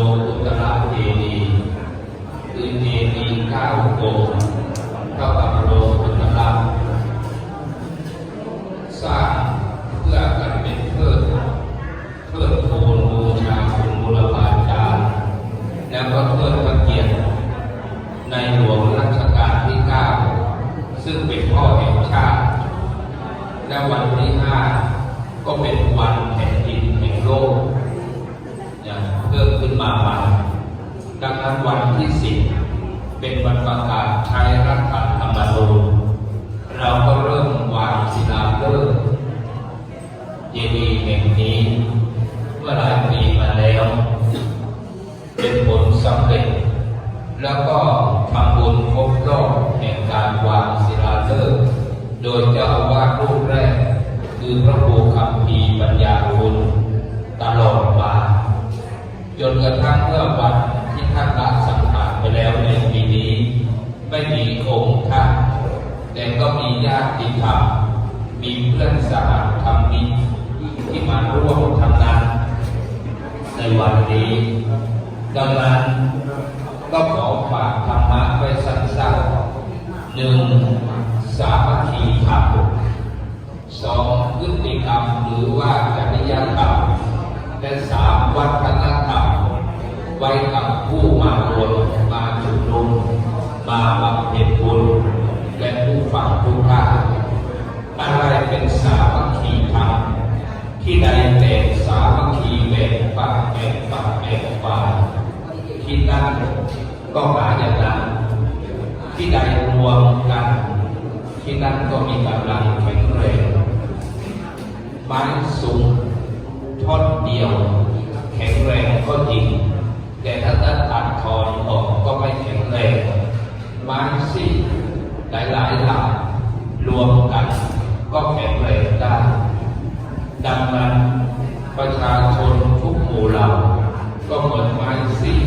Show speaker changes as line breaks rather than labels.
อุตระเจดีคือเจดีย์เก้าองเท่ากับโลอุตระสร้างเพื่อกันเป็นเพื่อเพื่อทูลบูชาคุณบุรพาจารย์แล้วก็เพื่อพระเกียรติในหลวงรัชกาลที่เก้าซึ่งเป็นพ่อแห่งชาติ และวันที่ห้าก็เป็นวันแผ่นดินแห่งโลกอย่างเพิ่ มขึ้นมาใหม่ดังนั้นวันที่สิบเป็นวันประกาศใช้รัฐธรรมนูญเราก็เริ่มวางศิลาฤกษ์เจดีย์แห่งนี้เมื่อหลายปีมาแล้ว เป็นผลสำเร็จ แล้วก็ทำบุญครบรอบแห่งการวางศิลาฤกษ์โดยเจ้าอาวาสรูปแรก คือพระครูคำพีปัญญาคุณตลอดมา จนกระทั่งเมื่อวันที่ท่านละสังขารไปแล้วในปีนี้ ไม่มีองค์ท่านแต่ก็มีญาติธรรมมีเพื่อนสหธรรมิกที่มาร่วมทำงานในวันนี้ ดังนั้นก็ขอฝากธรรมะไว้สั้นๆหนึ่งสามัคคีธรรมสองพฤติกรรมหรือว่าจริยธรรมและสามวัฒนธรรม ไว้กับผู้มารวมมาชุมนุมมาบำเพ็ญบุญและผู้ฟังทุกท่านอะไรเป็นสามัคคีธรรมที่ใดแต่สามัคคีแบ่งฝักแบ่งฝักแบ่งฝ่ายที่นั่นก็หาอย่างนั้นที่ใดรวมกัน ที่นั่นก็มีกำลังแข็งแรง หลายหลักรวมกัน ก็แข็งแรงได้ ดังนั้นประชาชนทุกหมู่เหล่าก็เหมือนไม้ซี่